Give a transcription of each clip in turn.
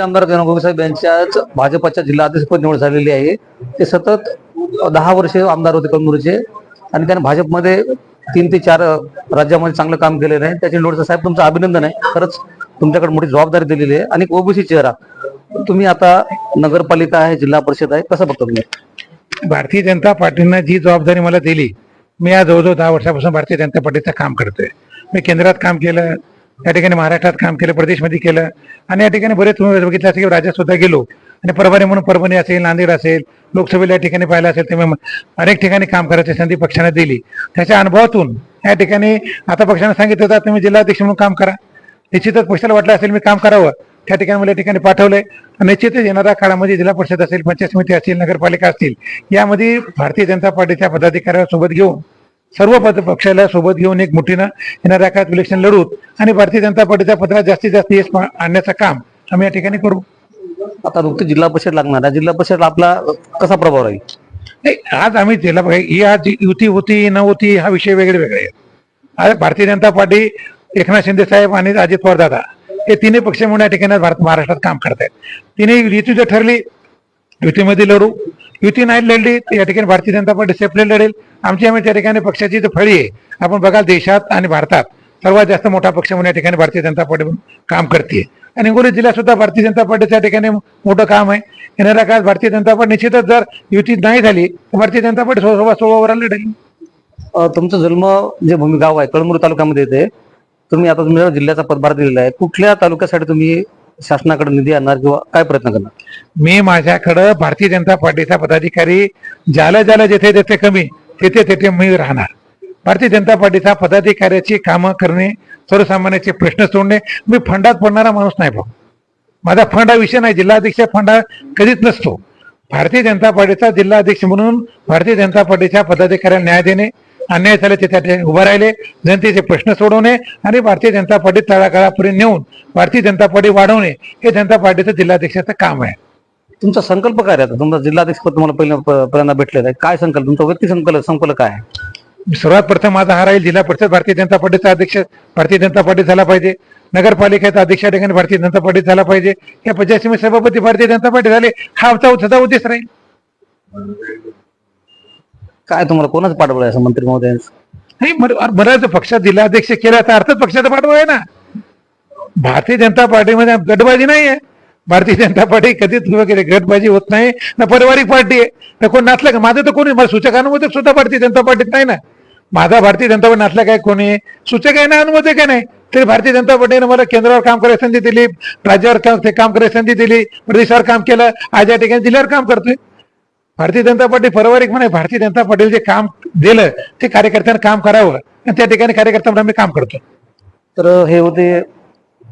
आमदार गणगोबी साहेब यांच्याच भाजपच्या जिल्हाध्यक्षपद निवड झालेली आहे. ते सतत दहा वर्षे आमदार होते कळमुरीचे आणि त्याने भाजपमध्ये तीन ते चार राज्यामध्ये चांगलं काम केलेलं आहे. त्याची निवड साहेब तुमचं अभिनंदन आहे. खरंच तुमच्याकडे मोठी जबाबदारी दिलेली आहे. आणि ओबीसी चेहरा. तुम्ही आता नगरपालिका आहे जिल्हा परिषद आहे. कसं बघता तुम्ही? भारतीय जनता पार्टीनं जी जबाबदारी मला दिली मी या जवळजवळ दहा वर्षापासून भारतीय जनता पार्टीचं काम करतोय. मी केंद्रात काम केलं या ठिकाणी महाराष्ट्रात काम केलं प्रदेशमध्ये केलं. आणि या ठिकाणी बरेच तुम्ही बघितलं असेल की राज्यात सुद्धा गेलो. आणि परभणी म्हणून परभणी असेल नांदेड असेल लोकसभेला या ठिकाणी पाहिलं असेल तेव्हा अनेक ठिकाणी काम करायची संधी पक्षाने दिली. त्याच्या अनुभवातून या ठिकाणी आता पक्षाने सांगितलं होतं तुम्ही जिल्हाध्यक्ष म्हणून काम करा. निश्चितच पक्षाला वाटलं असेल मी काम करावं. त्या ठिकाणी मला या ठिकाणी पाठवलंय. आणि निश्चितच येणाऱ्या काळामध्ये जिल्हा परिषद असेल पंचायत समिती असतील नगरपालिका असतील यामध्ये भारतीय जनता पार्टीच्या पदाधिकाऱ्यांसोबत घेऊन सर्व पद पक्षाला सोबत घेऊन एक मुठीनं येणाऱ्या काळात इलेक्शन लढूत आणि भारतीय जनता पार्टीच्या पत्रात जास्तीत जास्त यश आणण्याचं काम आम्ही या ठिकाणी करू. आता नुकती जिल्हा परिषद लागणार आहे. जिल्हा परिषद आपला कसा प्रभाव राहील? नाही आज आम्ही जिल्हा ही आज युती होती न होती हा विषय वेगळे वेगळे आहेत. आज भारतीय जनता पार्टी एकनाथ शिंदे साहेब आणि अजित पवार दादा हे तिन्ही पक्ष म्हणून या ठिकाणी भारत महाराष्ट्रात काम करतायत. तिन्ही युती जर ठरली युतीमध्ये लढू. युती नाही लढली तर या ठिकाणी भारतीय जनता पार्टी सेपरेट लढेल. आमची आम्ही त्या ठिकाणी पक्षाची जी फळी आहे आपण बघाल देशात आणि भारतात सर्वात जास्त मोठा पक्ष म्हणून या ठिकाणी भारतीय जनता पार्टी काम करते आणि हिंगोली जिल्ह्यात सुद्धा भारतीय जनता पार्टीचं ठिकाणी मोठं काम आहे. येणाऱ्या काळात भारतीय जनता पार्टी निश्चितच जर युती नाही झाली तर भारतीय जनता पार्टी सोळा सोळावर लढेल. तुमचा तुमचं जन्म जे भूमी गाव आहे कळमूर तालुक्यामध्ये येते. तुम्ही आता तुम्ही जिल्ह्याचा पदभार दिलेला आहे. कुठल्या तालुक्यासाठी तुम्ही शासनाकडे निधी आणणार किंवा काय प्रयत्न करणार? मी माझ्याकडं भारतीय जनता पार्टीचा पदाधिकारी ज्याला ज्याला जेथे जेथे कमी तेथे तेथे मी राहणार. भारतीय जनता पार्टीचा पदाधिकाऱ्याची कामं करणे सर्वसामान्याचे प्रश्न सोडणे मी फंडात पडणारा माणूस नाही भाऊ. माझा फंड हा विषय नाही जिल्हाध्यक्ष फंड हा कधीच नसतो. भारतीय जनता पार्टीचा जिल्हाध्यक्ष म्हणून भारतीय जनता पार्टीच्या पदाधिकाऱ्याला न्याय देणे अन्याय झाले ते त्या ठिकाणी उभं राहिले. जनतेचे प्रश्न सोडवणे आणि भारतीय जनता पार्टी तळागाळापर्यंत नेऊन भारतीय जनता पार्टी वाढवणे हे जनता पार्टीचं जिल्हाध्यक्षाचं काम आहे. तुमचा संकल्प काय राहतो तुमचा जिल्हाध्यक्ष पद तुम्हाला पहिल्या पहिल्यांदा भेटलेला आहे. काय संकल्प? तुमचा व्यक्ती संकल्प संकल्प काय आहे? सर्वात प्रथम माझा हा राहील जिल्हा परिषद भारतीय जनता पार्टीचा अध्यक्ष भारतीय जनता पार्टी झाला पाहिजे. नगरपालिकेचा अध्यक्ष ठिकाणी भारतीय जनता पार्टी झाला पाहिजे. या पंचायत समिती सभापती भारतीय जनता पार्टी झाले. हा आमचा उद्देश राहील. काय तुम्हाला कोणाच पाठबळ आहे असं मंत्री महोदयांचं? नाही मर- बऱ्याच पक्षात जिल्हाध्यक्ष केला तर अर्थात पक्षाचा पाठबळ आहे ना. भारतीय जनता पार्टीमध्ये गटबाजी नाही आहे. भारतीय जनता पार्टी कधीच वगैरे गटबाजी होत नाही. ना पारिवारिक पार्टी आहे. ना कोण नाचलं का? माझं तर कोणी मला सूचकानुमोदक सुद्धा भारतीय जनता पार्टीत नाही ना. माझा भारतीय जनता पार्टी नाचला काय कोणी? सूचक आहे ना अनुमोदक आहे नाही? तरी भारतीय जनता पार्टीने मला केंद्रावर काम करायची संधी दिली राज्यावर काम ते काम करायची संधी दिली प्रदेशावर काम केलं आज या ठिकाणी जिल्ह्यावर काम करतोय. भारतीय जनता पार्टी एक म्हणे भारतीय जनता पार्टीला जे काम दिलं ते कार्यकर्त्यांना काम करावं. आणि त्या ठिकाणी कार्यकर्त्यांना आम्ही काम करतो. तर हे होते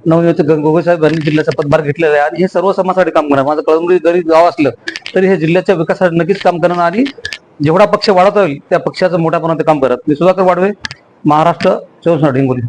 नवनियुक्त गंगोगोई साहेब यांनी जिल्ह्याचा पदभार घेतलेला आहे. आणि हे सर्व समाजासाठी काम करणार. माझं कळमुरी गरीब गाव असलं तरी हे जिल्ह्याच्या विकासासाठी नक्कीच काम करणार आणि जेवढा पक्ष वाढवता येईल त्या पक्षाचं मोठ्या प्रमाणात ते काम करत मी सुधाकर वाढवे महाराष्ट्र चोवीस हिंगोली.